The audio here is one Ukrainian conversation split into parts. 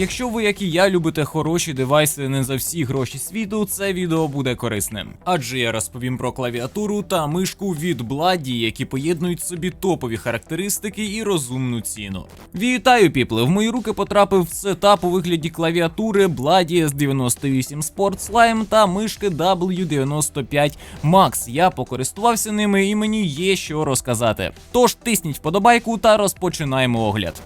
Якщо ви, як і я, любите хороші девайси не за всі гроші світу, це відео буде корисним. Адже я розповім про клавіатуру та мишку від Бладі, які поєднують собі топові характеристики і розумну ціну. Вітаю, піпле! В мої руки потрапив сетап у вигляді клавіатури Bladdy S98 Sport Slime та мишки W95 Max. Я покористувався ними і мені є що розказати. Тож тисніть вподобайку та розпочинаємо огляд.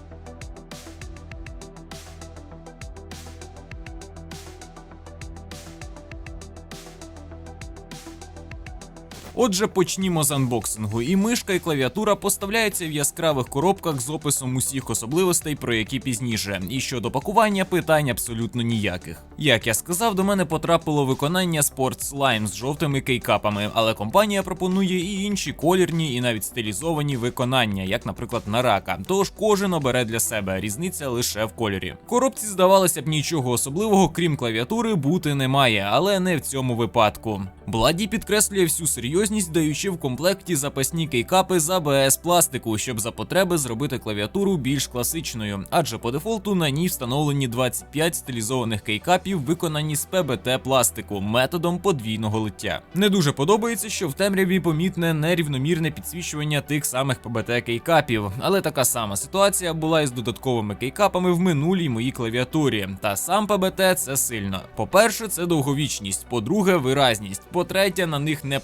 Отже, почнімо з анбоксингу. І мишка, і клавіатура поставляються в яскравих коробках з описом усіх особливостей, про які пізніше. І щодо пакування, питань абсолютно ніяких. Як я сказав, до мене потрапило виконання Sport Slime з жовтими кейкапами, але компанія пропонує і інші колірні, і навіть стилізовані виконання, як, наприклад, на рака. Тож кожен обере для себе різниця лише в кольорі. Коробці здавалося б нічого особливого, крім клавіатури, бути немає, але не в цьому випадку. Бладі підкреслює всю серйозність, даючи в комплекті запасні кейкапи з ABS пластику, щоб за потреби зробити клавіатуру більш класичною, адже по дефолту на ній встановлені 25 стилізованих кейкапів, виконані з ПБТ пластику методом подвійного лиття. Не дуже подобається, що в темряві помітне нерівномірне підсвічування тих самих ПБТ кейкапів, але така сама ситуація була із додатковими кейкапами в минулій моїй клавіатурі. Та сам ПБТ це сильно. По-перше, це довговічність, по-друге, виразність. По-третє, на них не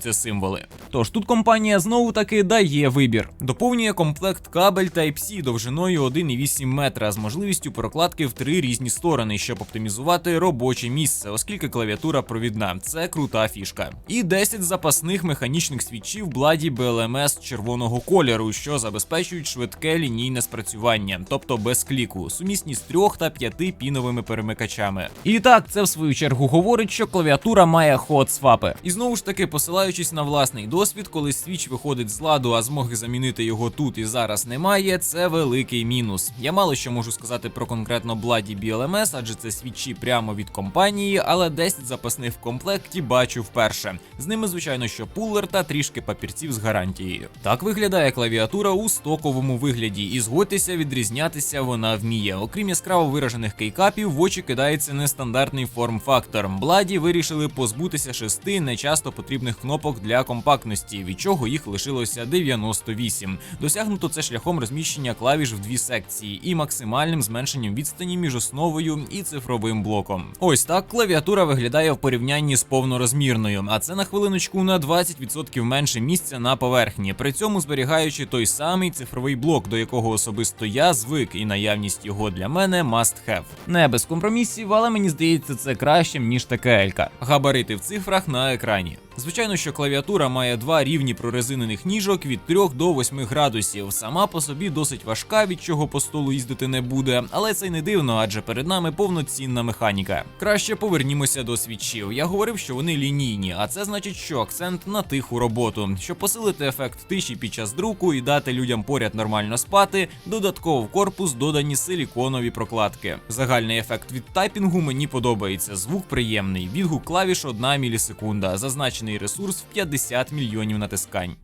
просвічуються символи. Тож тут компанія знову таки дає вибір. Доповнює комплект кабель Type-C довжиною 1,8 метра з можливістю прокладки в три різні сторони, щоб оптимізувати робоче місце, оскільки клавіатура провідна. Це крута фішка. І 10 запасних механічних свічів Бладі BLMS червоного кольору, що забезпечують швидке лінійне спрацювання, тобто без кліку, сумісні з трьох та п'яти піновими перемикачами. І так, це в свою чергу говорить, що клавіатура має ход свапи. І знову ж таки, посилаючись на власний досвід, коли свіч виходить з ладу, а змоги замінити його тут і зараз немає, це великий мінус. Я мало що можу сказати про конкретно Бладі BLMS, адже це свічі прямо від компанії, але 10 запасних в комплекті бачу вперше. З ними, звичайно, що пулер та трішки папірців з гарантією. Так виглядає клавіатура у стоковому вигляді, і згодьтеся, відрізнятися вона вміє. Окрім яскраво виражених кейкапів, в очі кидається нестандартний форм-фактор. Бладі вирішили позбутися шести нечасто потрібних кнопок для компактності, від чого їх лишилося 98. Досягнуто це шляхом розміщення клавіш в дві секції і максимальним зменшенням відстані між основою і цифровим блоком. Ось так клавіатура виглядає в порівнянні з повнорозмірною, а це на хвилиночку на 20% менше місця на поверхні, при цьому зберігаючи той самий цифровий блок, до якого особисто я звик, і наявність його для мене must have. Не без компромісів, але мені здається, це кращим ніж ТКЛ-ка. Габарити в цифрах на екрані. Звичайно, що клавіатура має два рівні прорезинених ніжок від 3 до 8 градусів. Сама по собі досить важка, від чого по столу їздити не буде, але це й не дивно, адже перед нами повноцінна механіка. Краще повернімося до свічів. Я говорив, що вони лінійні, а це значить, що акцент на тиху роботу. Щоб посилити ефект тиші під час друку і дати людям поряд нормально спати, додатково в корпус додані силіконові прокладки. Загальний ефект від тайпінгу мені подобається. Звук приємний, відгук клавіш 1 мілісекунда. Зазначений ресурс в 50 мільйонів натискань.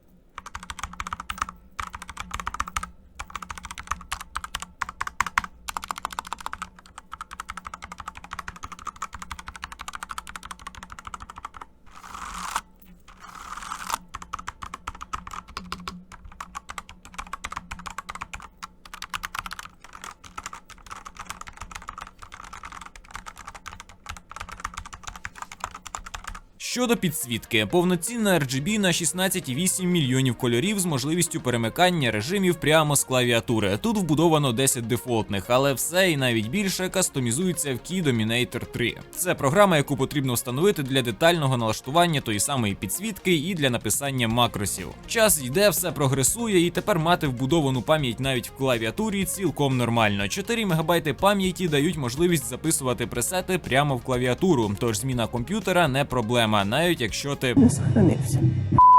Щодо підсвітки, повноцінна RGB на 16,8 мільйонів кольорів з можливістю перемикання режимів прямо з клавіатури. Тут вбудовано 10 дефолтних, але все і навіть більше кастомізується в Key Dominator 3. Це програма, яку потрібно встановити для детального налаштування тої самої підсвітки і для написання макросів. Час йде, все прогресує, і тепер мати вбудовану пам'ять навіть в клавіатурі цілком нормально. 4 МБ пам'яті дають можливість записувати пресети прямо в клавіатуру, тож зміна комп'ютера не проблема, навіть якщо ти не сохранився.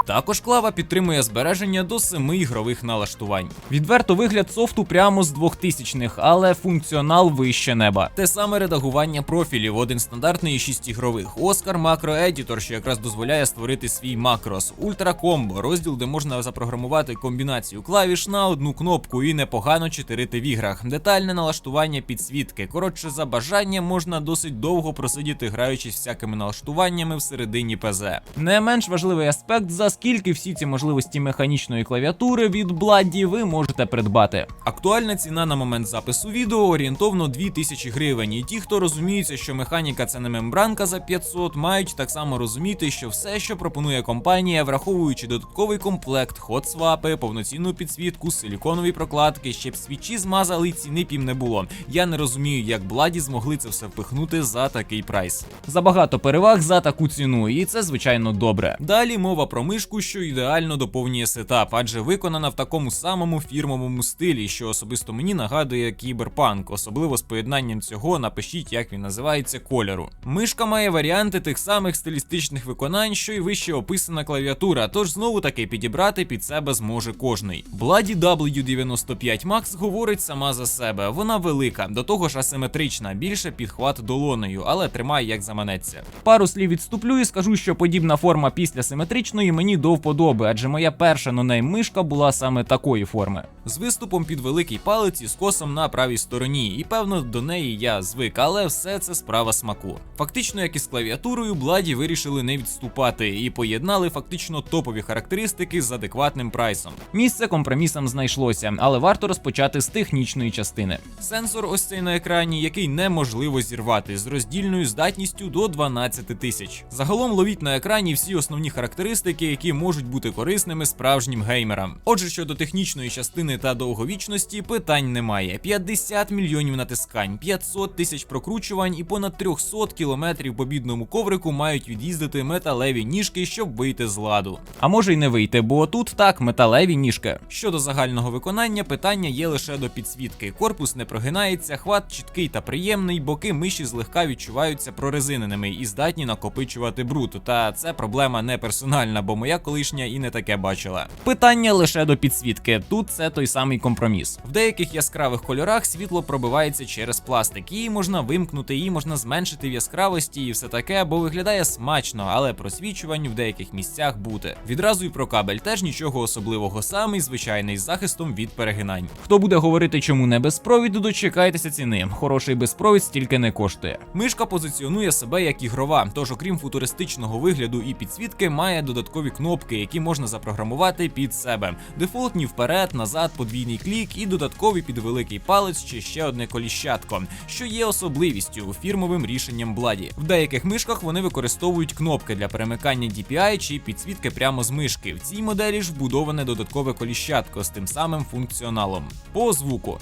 Також клава підтримує збереження до 7 ігрових налаштувань. Відверто вигляд софту прямо з 2000-х, але функціонал вище неба. Те саме редагування профілів, один стандартний і 6 ігрових. Оскар Макро Едітор, що якраз дозволяє створити свій макрос, Ультра Комбо, розділ, де можна запрограмувати комбінацію клавіш на одну кнопку і непогано читерити в іграх. Детальне налаштування підсвітки. Коротше, за бажанням можна досить довго просидіти, граючись всякими налаштуваннями всередині ПЗ. Не менш важливий аспект, за скільки всі ці можливості механічної клавіатури від Бладді ви можете придбати. Актуальна ціна на момент запису відео орієнтовно 2000 гривень. І ті, хто розуміється, що механіка це не мембранка за 500, мають так само розуміти, що все, що пропонує компанія, враховуючи додатковий комплект, хот-свапи, повноцінну підсвітку, силіконові прокладки, ще б свічі змазали, ціни їм не було. Я не розумію, як Бладі змогли це все впихнути за такий прайс. Забагато переваг за таку ціну, і це звичайно добре. Далі мова про мишку, що ідеально доповнює сетап, адже виконана в такому самому фірмовому стилі, що особисто мені нагадує кіберпанк, особливо з поєднанням цього напишіть, як він називається, кольору. Мишка має варіанти тих самих стилістичних виконань, що й вище описана клавіатура, тож знову таки підібрати під себе зможе кожний. Bloody W95 Max говорить сама за себе. Вона велика, до того ж асиметрична, більше підхват долонею, але тримає як заманеться. Пару слів відступлю і скажу, що подібна форма після симетричної мені до вподоби, адже моя перша нонейм мишка була саме такої форми. З виступом під великий палець і скосом на правій стороні, і певно до неї я звик, але все це справа смаку. Фактично, як і з клавіатурою, Бладі вирішили не відступати і поєднали фактично топові характеристики з адекватним прайсом. Місце компромісам знайшлося, але варто розпочати з технічної частини. Сенсор ось цей на екрані, який неможливо зірвати з роздільною здатністю до 12 тисяч. Загалом ловіть на екрані всі основні характеристики, які можуть бути корисними справжнім геймерам. Отже, щодо технічної частини та довговічності, питань немає: 50 мільйонів натискань, 500 тисяч прокручувань і понад 300 кілометрів по бідному коврику мають від'їздити металеві ніжки, щоб вийти з ладу. А може й не вийти, бо тут так металеві ніжки. Щодо загального виконання, питання є лише до підсвітки. Корпус не прогинається, хват чіткий та приємний, боки миші злегка відчуваються прорезиненими і здатні накопичувати бруд. Та це проблема не персональна, бо моя колишня і не таке бачила. Питання лише до підсвітки. Тут це той самий компроміс. В деяких яскравих кольорах світло пробивається через пластик. Її можна вимкнути, її можна зменшити в яскравості і все таке, бо виглядає смачно, але просвічувань в деяких місцях бути. Відразу і про кабель теж нічого особливого, самий звичайний з захистом від перегинань. Хто буде говорити, чому не без провіду, дочекайтеся ціни. Хороший безпровід стільки не коштує. Мишка позиціонує себе як ігрова, тож, окрім футуристичного вигляду і підсвітки, має додаткові кнопки, які можна запрограмувати під себе. Дефолтні вперед, назад, подвійний клік і додаткові під великий палець чи ще одне коліщатко, що є особливістю фірмовим рішенням Бладі. В деяких мишках вони використовують кнопки для перемикання DPI чи підсвітки прямо з мишки. В цій моделі ж вбудоване додаткове коліщатко з тим самим функціоналом. По звуку.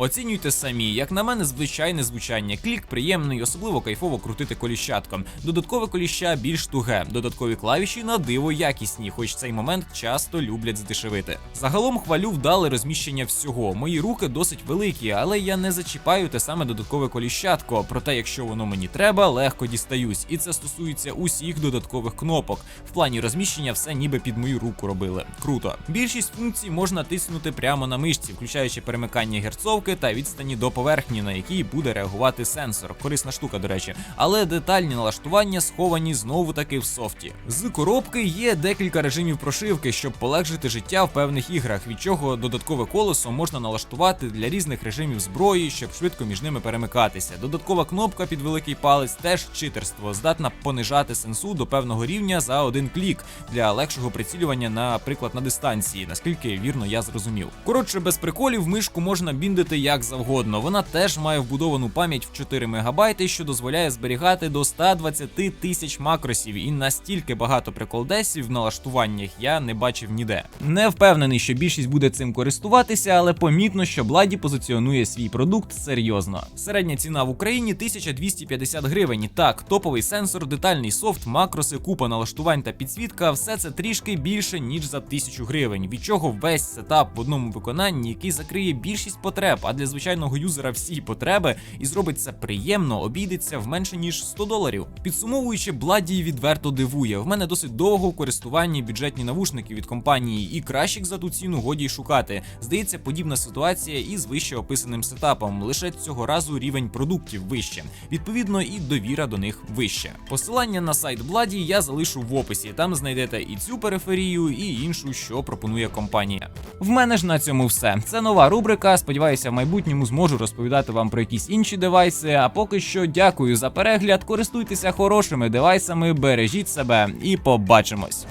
Оцінюйте самі, як на мене, звичайне звучання. Клік приємний, особливо кайфово крутити коліщатком. Додаткове коліща більш туге, додаткові клавіші на диво якісні, хоч цей момент часто люблять здешевити. Загалом хвалю вдале розміщення всього. Мої руки досить великі, але я не зачіпаю те саме додаткове коліщатко. Проте, якщо воно мені треба, легко дістаюсь. І це стосується усіх додаткових кнопок. В плані розміщення все ніби під мою руку робили. Круто. Більшість функцій можна тиснути прямо на мишці, включаючи перемикання герцовки та відстані до поверхні, на якій буде реагувати сенсор. Корисна штука, до речі, але детальні налаштування сховані знову таки в софті. З коробки є декілька режимів прошивки, щоб полегшити життя в певних іграх, від чого додаткове колесо можна налаштувати для різних режимів зброї, щоб швидко між ними перемикатися. Додаткова кнопка під великий палець теж читерство, здатна понижати сенсу до певного рівня за один клік для легшого прицілювання, наприклад, на дистанції, наскільки вірно я зрозумів. Коротше, без приколів мишку можна біндити як завгодно. Вона теж має вбудовану пам'ять в 4 МБ, що дозволяє зберігати до 120 тисяч макросів, і настільки багато приколдесів в налаштуваннях я не бачив ніде. Не впевнений, що більшість буде цим користуватися, але помітно, що Бладі позиціонує свій продукт серйозно. Середня ціна в Україні 1250 гривень. Так, топовий сенсор, детальний софт, макроси, купа налаштувань та підсвітка все це трішки більше ніж за 1000 гривень. Від чого весь сетап в одному виконанні, який закриє більшість потреб, а для звичайного юзера всі потреби, і зробить це приємно, обійдеться в менше ніж 100 доларів. Підсумовуючи, Бладі відверто дивує. В мене досить довго в користуванні бюджетні навушники від компанії, і кращих за ту ціну годі й шукати. Здається, подібна ситуація і з вище описаним сетапом. Лише цього разу рівень продуктів вище. Відповідно, і довіра до них вище. Посилання на сайт Бладі я залишу в описі. Там знайдете і цю периферію, і іншу, що пропонує компанія. В мене ж на цьому все. Це нова рубрика. Сподіваюся, майбутньому зможу розповідати вам про якісь інші девайси. А поки що дякую за перегляд. Користуйтеся хорошими девайсами, бережіть себе і побачимось.